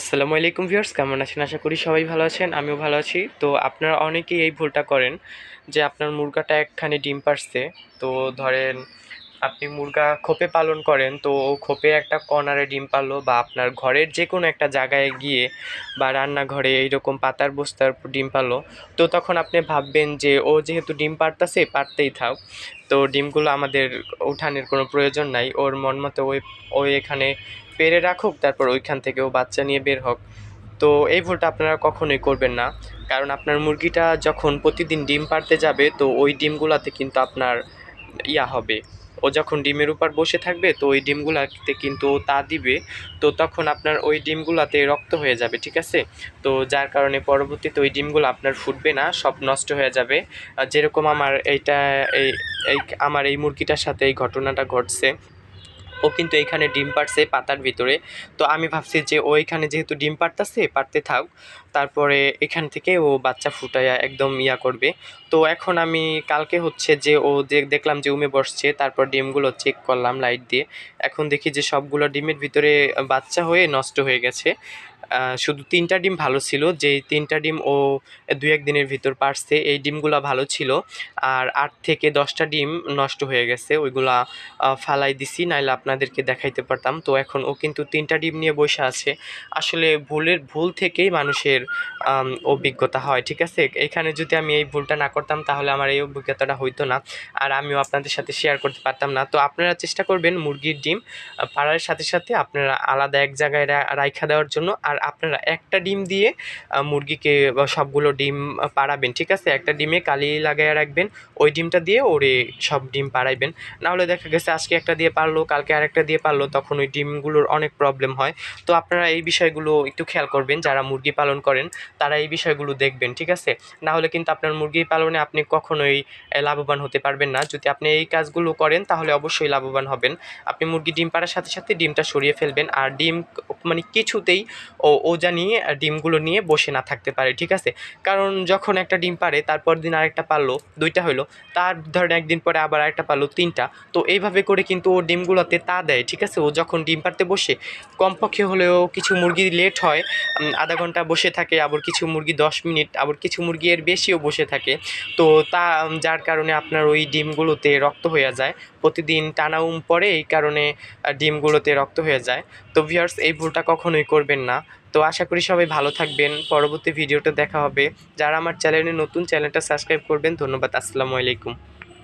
আসসালামু আলাইকুম ভিউয়ার্স, কেমন আছেন? আশা করি সবাই ভালো আছেন, আমিও ভালো আছি। তো আপনারা অনেকেই এই ভুলটা করেন যে আপনার মুরগাটা একখানে ডিম পারছে। তো ধরেন আপনি মুরগা খোপে পালন করেন, তো খোপে একটা কর্নারে ডিম পারল বা আপনার ঘরের যে কোনো একটা জায়গায় গিয়ে বা রান্নাঘরে এইরকম পাতার বস্তার ডিম পারল তো তখন আপনি ভাববেন যে ও যেহেতু ডিম পারতাছে, পারতেই থাক। তো ডিমগুলো আমাদের উঠানের কোনো প্রয়োজন নাই, ওর মন মতো ওই ওই এখানে পেরে রাখুক, তারপর ওইখান থেকে ও বাচ্চা নিয়ে বের হোক। তো এই ভুলটা আপনারা কখনোই করবেন না, কারণ আপনার মুরগিটা যখন প্রতিদিন ডিম পারতে যাবে, তো ওই ডিমগুলাতে কিন্তু আপনার ইয়া হবে। ও যখন ডিমের উপর বসে থাকবে, তো ওই ডিমগুলাতে কিন্তু তা দিবে। তো তখন আপনার ওই ডিমগুলাতে রক্ত হয়ে যাবে, ঠিক আছে? তো যার কারণে পরবর্তীতে ওই ডিমগুলো আপনার ফুটবে না, সব নষ্ট হয়ে যাবে। যেরকম আমার এইটা, এই এই, আমার এই মুরগিটার সাথে এই ঘটনাটা ঘটছে ও কিন্তু এখানে ডিম পারছে পাতার ভিতরে। তো আমি ভাবছি যে ও এখানে যেহেতু ডিম পারতাছে পারতে থাক। তারপরে এখান থেকে ও বাচ্চা ফুটাইয়া একদম ইয়া করবে। তো এখন আমি কালকে হচ্ছে যে ও দেখলাম যে উমে বসছে, তারপর ডিমগুলো চেক করলাম লাইট দিয়ে। এখন দেখি যে সবগুলো ডিমের ভিতরে বাচ্চা হয়ে নষ্ট হয়ে গেছে। শুধু তিনটা ডিম ভালো ছিল, যেই তিনটা ডিম ও দু এক দিনের ভিতর পারছে, এই ডিমগুলো ভালো ছিল। আর আট থেকে দশটা ডিম নষ্ট হয়ে গেছে, ওইগুলা ফালাই দিছি, নাইলে আপনাদেরকে দেখাইতে পারতাম। তো এখন ও কিন্তু তিনটা ডিম নিয়ে বসে আছে। আসলে ভুলের, ভুল থেকেই মানুষের অভিজ্ঞতা হয়, ঠিক আছে? এখানে যদি আমি এই ভুলটা না করতাম, তাহলে আমার এই অভিজ্ঞতাটা হইতো না। আর আমিও আপনাদের সাথে শেয়ার করতে পারতাম না। তো আপনারা চেষ্টা করবেন মুরগির ডিম পাড়ার সাথে সাথে আপনারা আলাদা এক জায়গায় রাইখা দেওয়ার জন্য। আর আপনারা একটা ডিম দিয়ে মুরগিকে সবগুলো ডিম পাড়াবেন, ঠিক আছে? একটা ডিমে কালি লাগাইয়া রাখবেন, ওই ডিমটা দিয়ে ওরে সব ডিম পাড়াইবেন। নাহলে দেখা গেছে আজকে একটা দিয়ে পারল, কালকে আরেকটা দিয়ে পারল, তখন ওই ডিমগুলোর অনেক প্রবলেম হয়। তো আপনারা এই বিষয়গুলো একটু খেয়াল করবেন, যারা মুরগি পালন করেন, তারা এই বিষয়গুলো দেখবেন, ঠিক আছে? না হলে কিন্তু আপনার মুরগি পালনে আপনি কখনোই লাভবান হতে পারবেন না। যদি আপনি এই কাজগুলো করেন, তাহলে অবশ্যই লাভবান হবেন। আপনি মুরগি ডিম পাড়ার সাথে সাথে ডিমটা সরিয়ে ফেলবেন। আর ডিম মানে কিছুতেই ও ওজা নিয়ে ডিমগুলো নিয়ে বসে না থাকতে পারে, ঠিক আছে? কারণ যখন একটা ডিম পারে, তারপর দিন আরেকটা পারল, দুইটা হলো তার ধরেন একদিন পরে আবার আরেকটা পারল, তিনটা, তো এইভাবে করে কিন্তু ও ডিমগুলোতে তা দেয়, ঠিক আছে? ও যখন ডিম পারতে বসে, কমপক্ষে হলেও কিছু মুরগি লেট হয় আধা ঘণ্টা বসে থাকে, আবার কিছু মুরগি দশ মিনিট, আবার কিছু মুরগি এর বেশিও বসে থাকে, তো তা যার কারণে আপনার ওই ডিমগুলোতে রক্ত হয়ে যায়, প্রতিদিন টানা উম, পরে এই কারণে ডিমগুলোতে রক্ত হয়ে যায়, তো ভিউয়ার্স এই ভুলটা কখনোই করবেন না। তো আশা করি সবাই ভালো থাকবেন। পরবর্তী ভিডিওটা দেখা হবে। যারা আমার চ্যানেলে নতুন, চ্যানেলটা সাবস্ক্রাইব করবেন। ধন্যবাদ। আসসালামু আলাইকুম।